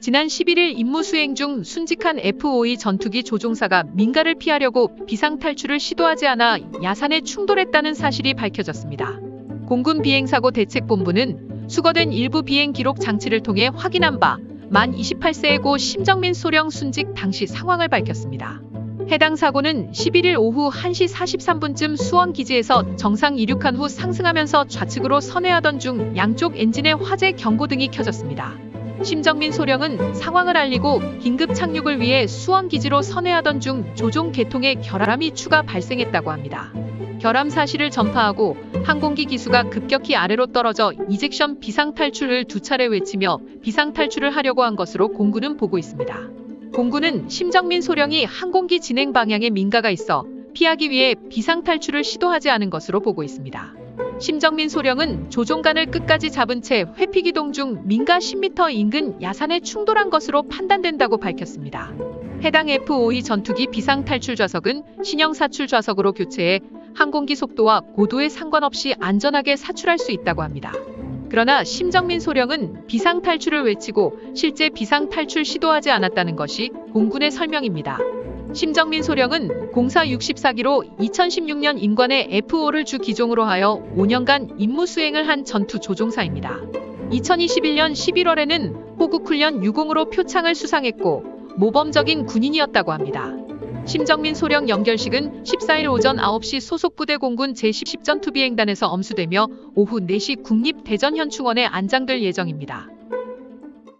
지난 11일 임무 수행 중 순직한 F-5E 전투기 조종사가 민가를 피하려고 비상 탈출을 시도하지 않아 야산에 충돌했다는 사실이 밝혀졌습니다. 공군 비행사고 대책본부는 수거된 일부 비행 기록 장치를 통해 확인한 바 만 28세의 고 심정민 소령 순직 당시 상황을 밝혔습니다. 해당 사고는 11일 오후 1시 43분쯤 수원 기지에서 정상 이륙한 후 상승하면서 좌측으로 선회하던 중 양쪽 엔진에 화재 경고등이 켜졌습니다. 심정민 소령은 상황을 알리고 긴급 착륙을 위해 수원 기지로 선회하던 중 조종 계통에 결함이 추가 발생했다고 합니다. 결함 사실을 전파하고 항공기 기수가 급격히 아래로 떨어져 이젝션 비상 탈출을 두 차례 외치며 비상 탈출을 하려고 한 것으로 공군은 보고 있습니다. 공군은 심정민 소령이 항공기 진행 방향에 민가가 있어 피하기 위해 비상 탈출을 시도하지 않은 것으로 보고 있습니다. 심정민 소령은 조종관을 끝까지 잡은 채 회피기동 중 민가 10m 인근 야산에 충돌한 것으로 판단된다고 밝혔습니다. 해당 F-5E 전투기 비상 탈출 좌석은 신형 사출 좌석으로 교체해 항공기 속도와 고도에 상관없이 안전하게 사출할 수 있다고 합니다. 그러나 심정민 소령은 비상 탈출을 외치고 실제 비상 탈출 시도하지 않았다는 것이 공군의 설명입니다. 심정민 소령은 공사 64기로 2016년 임관에 F5를 주 기종으로 하여 5년간 임무 수행을 한 전투 조종사입니다. 2021년 11월에는 호국훈련 유공으로 표창을 수상했고 모범적인 군인이었다고 합니다. 심정민 소령 연결식은 14일 오전 9시 소속 부대 공군 제10 전투비행단에서 엄수되며 오후 4시 국립대전현충원에 안장될 예정입니다.